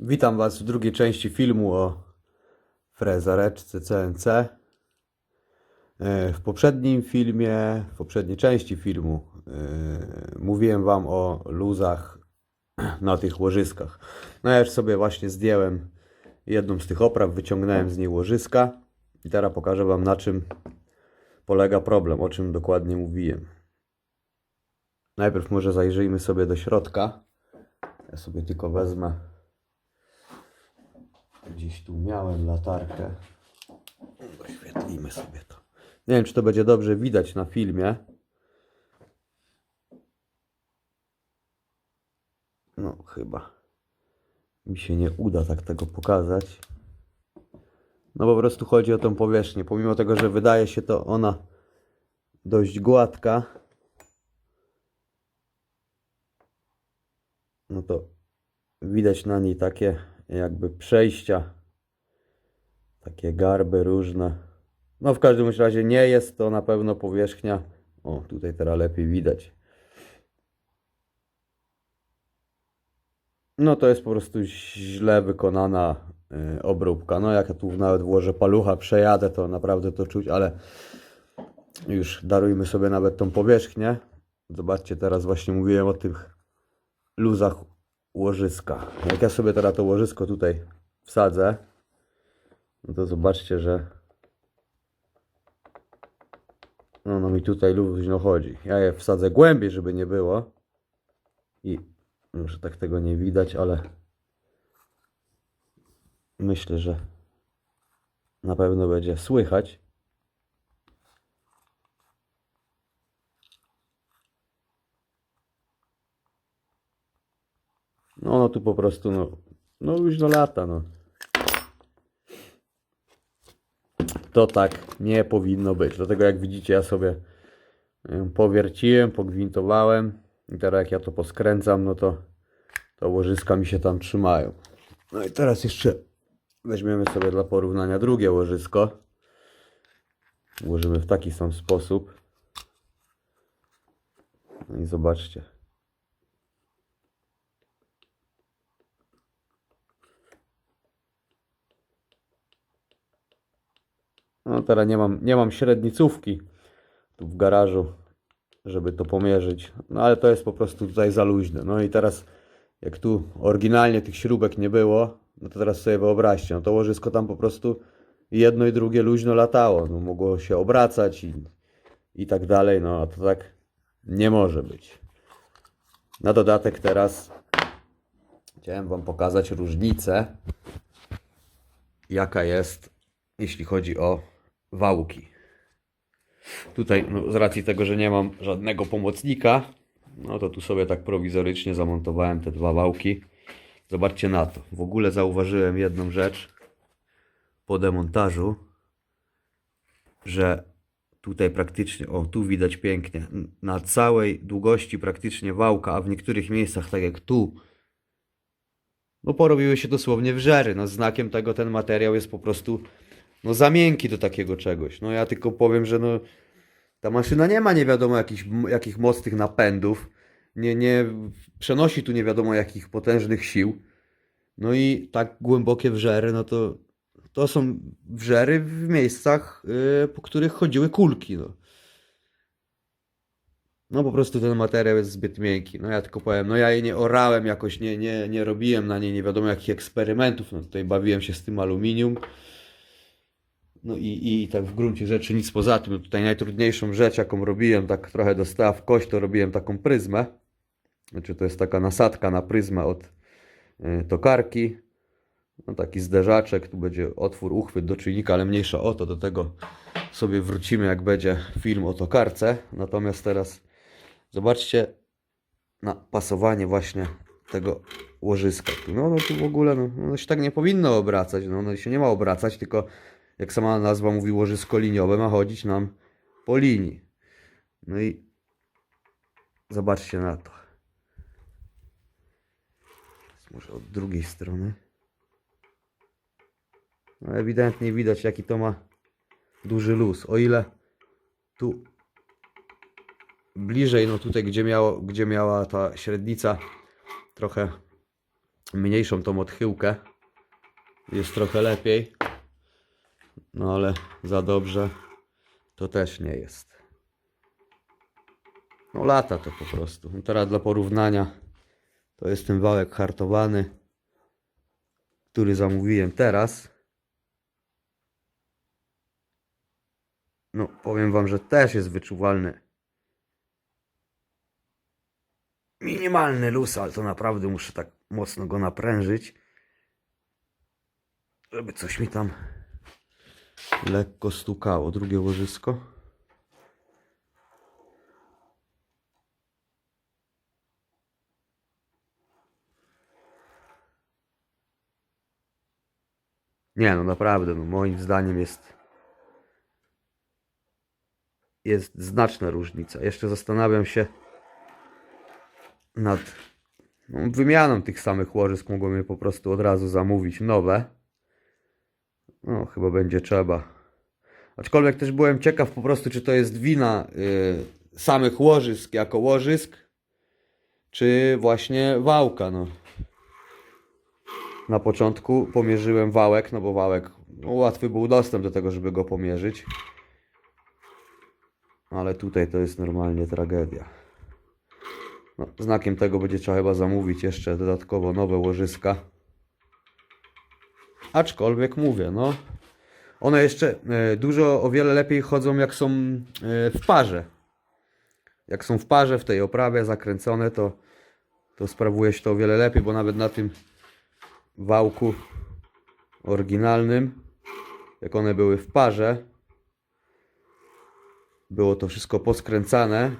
Witam Was w drugiej części filmu o frezareczce CNC. E, W poprzednim filmie, w poprzedniej części filmu e, mówiłem Wam o luzach na tych łożyskach. No ja już sobie właśnie zdjąłem jedną z tych opraw, wyciągnąłem z niej łożyska i teraz pokażę Wam na czym polega problem, o czym dokładnie mówiłem. Najpierw może zajrzyjmy sobie do środka. Ja sobie tylko wezmę Gdzieś tu miałem latarkę. Oświetlimy sobie to. Nie wiem, czy to będzie dobrze widać na filmie. No, chyba mi się nie uda tak tego pokazać. No po prostu chodzi o tą powierzchnię. Pomimo tego, że wydaje się to ona dość gładka, no to widać na niej takie jakby przejścia, takie garby różne. No w każdym razie nie jest to na pewno powierzchnia. O, tutaj teraz lepiej widać. No to jest po prostu źle wykonana y, obróbka. No jak ja tu nawet włożę palucha, przejadę, to naprawdę to czuć, ale już darujmy sobie nawet tą powierzchnię. Zobaczcie, teraz właśnie mówiłem o tych luzach łożyska. Jak ja sobie teraz to łożysko tutaj wsadzę, no to zobaczcie, że no, no mi tutaj luźno chodzi. Ja je wsadzę głębiej, żeby nie było. I może tak tego nie widać, ale myślę, że na pewno będzie słychać. No, no tu po prostu, no, no luźno lata, no. To tak nie powinno być. Dlatego jak widzicie, ja sobie ją powierciłem, pogwintowałem i teraz jak ja to poskręcam, no to, to łożyska mi się tam trzymają. No i teraz jeszcze weźmiemy sobie dla porównania drugie łożysko. Ułożymy w taki sam sposób. No i zobaczcie. No teraz nie mam, nie mam średnicówki tu w garażu, żeby to pomierzyć. No ale to jest po prostu tutaj za luźne. No i teraz jak tu oryginalnie tych śrubek nie było, no to teraz sobie wyobraźcie, no to łożysko tam po prostu jedno i drugie luźno latało. No mogło się obracać i, i tak dalej, no a to tak nie może być. Na dodatek teraz chciałem Wam pokazać różnicę, jaka jest, jeśli chodzi o wałki. Tutaj, no, z racji tego, że nie mam żadnego pomocnika, no to tu sobie tak prowizorycznie zamontowałem te dwa wałki. Zobaczcie na to. W ogóle zauważyłem jedną rzecz po demontażu, że tutaj praktycznie, o tu widać pięknie, na całej długości praktycznie wałka, a w niektórych miejscach, tak jak tu, no porobiły się dosłownie wrzery. No znakiem tego ten materiał jest po prostu no za miękki do takiego czegoś. No ja tylko powiem, że no ta maszyna nie ma nie wiadomo jakich, jakich mocnych napędów, nie, nie przenosi tu nie wiadomo jakich potężnych sił. No i tak głębokie wrzery, no to to są wrzery w miejscach, yy, po których chodziły kulki. No. no po prostu ten materiał jest zbyt miękki. No ja tylko powiem, no ja jej nie orałem jakoś, nie, nie, nie robiłem na niej nie wiadomo jakich eksperymentów. No tutaj bawiłem się z tym aluminium. No i, i tak w gruncie rzeczy nic poza tym. Tutaj najtrudniejszą rzecz, jaką robiłem, tak trochę dostała w kość, to robiłem taką pryzmę. Znaczy to jest taka nasadka na pryzmę od y, tokarki. No taki zderzaczek, tu będzie otwór, uchwyt do czujnika, ale mniejsza o to. Do tego sobie wrócimy, jak będzie film o tokarce. Natomiast teraz zobaczcie na pasowanie właśnie tego łożyska. No, no tu w ogóle, no, ono się tak nie powinno obracać. No, ono się nie ma obracać, tylko jak sama nazwa mówi, łożysko liniowe ma chodzić nam po linii. No i zobaczcie na to. Może od drugiej strony. No ewidentnie widać jaki to ma duży luz. O ile tu bliżej, no tutaj gdzie, miało, gdzie miała ta średnica trochę mniejszą tą odchyłkę. Jest trochę lepiej. No ale za dobrze to też nie jest. No lata to po prostu. No teraz dla porównania to jest ten wałek hartowany, który zamówiłem teraz. No powiem wam, że też jest wyczuwalny minimalny luz, ale to naprawdę muszę tak mocno go naprężyć, żeby coś mi tam lekko stukało. Drugie łożysko. Nie no, naprawdę, no, moim zdaniem jest jest znaczna różnica. Jeszcze zastanawiam się nad no, wymianą tych samych łożysk. Mogłem je po prostu od razu zamówić nowe. No, chyba będzie trzeba. Aczkolwiek też byłem ciekaw po prostu, czy to jest wina y, samych łożysk jako łożysk, czy właśnie wałka. No. Na początku pomierzyłem wałek, no bo wałek, no, łatwy był dostęp do tego, żeby go pomierzyć. Ale tutaj to jest normalnie tragedia. No, znakiem tego będzie trzeba chyba zamówić jeszcze dodatkowo nowe łożyska. Aczkolwiek mówię, no. One jeszcze e, dużo, o wiele lepiej chodzą jak są e, w parze. Jak są w parze w tej oprawie zakręcone, to, to sprawuje się to o wiele lepiej, bo nawet na tym wałku oryginalnym, jak one były w parze, było to wszystko poskręcane,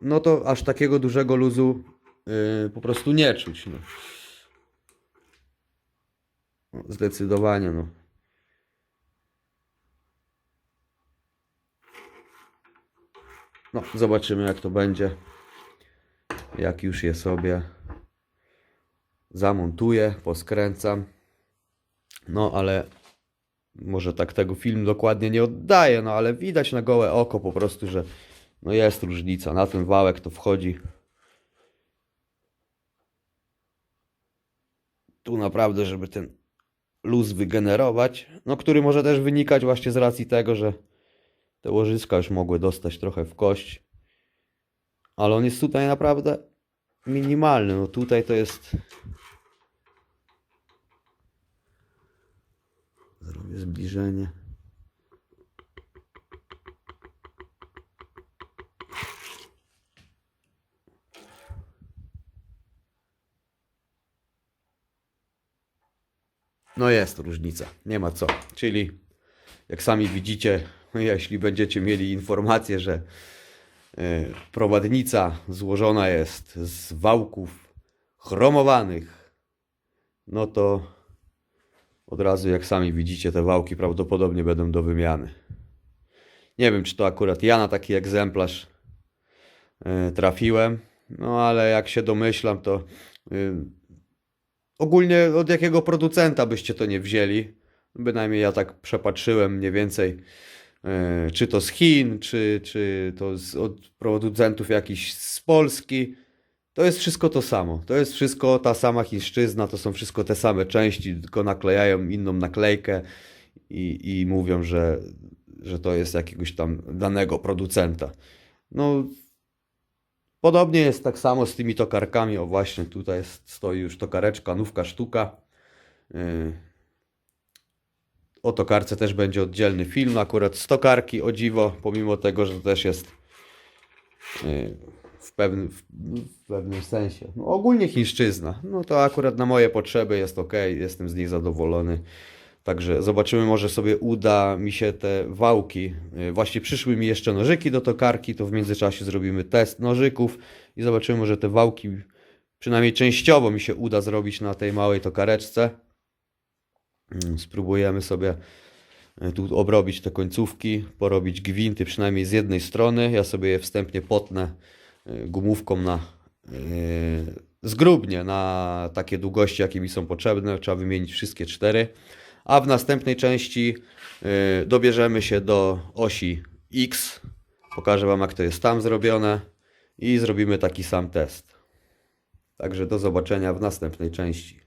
no to aż takiego dużego luzu yy, po prostu nie czuć. No. Zdecydowanie, no. No, zobaczymy jak to będzie. Jak już je sobie zamontuję, poskręcam. No, ale może tak tego film dokładnie nie oddaje, no ale widać na gołe oko po prostu, że no jest różnica. Na ten wałek to wchodzi. Tu naprawdę, żeby ten luz wygenerować, no który może też wynikać właśnie z racji tego, że te łożyska już mogły dostać trochę w kość. Ale on jest tutaj naprawdę minimalny. No tutaj to jest Zrobię zbliżenie. No jest różnica, nie ma co. Czyli jak sami widzicie, jeśli będziecie mieli informację, że e, prowadnica złożona jest z wałków chromowanych, no to od razu, jak sami widzicie, te wałki prawdopodobnie będą do wymiany. Nie wiem, czy to akurat ja na taki egzemplarz e, trafiłem, no ale jak się domyślam, to y, ogólnie od jakiego producenta byście to nie wzięli. Bynajmniej ja tak przepatrzyłem mniej więcej, e, czy to z Chin, czy, czy to z, od producentów jakichś z Polski. To jest wszystko to samo. To jest wszystko ta sama chińszczyzna, to są wszystko te same części, tylko naklejają inną naklejkę i, i mówią, że, że to jest jakiegoś tam danego producenta. No, podobnie jest tak samo z tymi tokarkami. O, właśnie tutaj jest, stoi już tokareczka, nówka sztuka. Yy. O tokarce też będzie oddzielny film. Akurat z tokarki, o dziwo, pomimo tego, że to też jest. Yy w pewnym, w pewnym sensie. No, ogólnie chińszczyzna. No to akurat na moje potrzeby jest ok, jestem z nich zadowolony. Także zobaczymy, może sobie uda mi się te wałki. y, Właśnie przyszły mi jeszcze nożyki do tokarki, to w międzyczasie zrobimy test nożyków i zobaczymy, może te wałki przynajmniej częściowo mi się uda zrobić na tej małej tokareczce. Mm, Spróbujemy sobie y, tu obrobić te końcówki, porobić gwinty przynajmniej z jednej strony. Ja sobie je wstępnie potnę y, gumówką na zgrubnie na takie długości, jakie mi są potrzebne. Trzeba wymienić wszystkie cztery. A w następnej części yy, dobierzemy się do osi X. Pokażę Wam, jak to jest tam zrobione i zrobimy taki sam test. Także do zobaczenia w następnej części.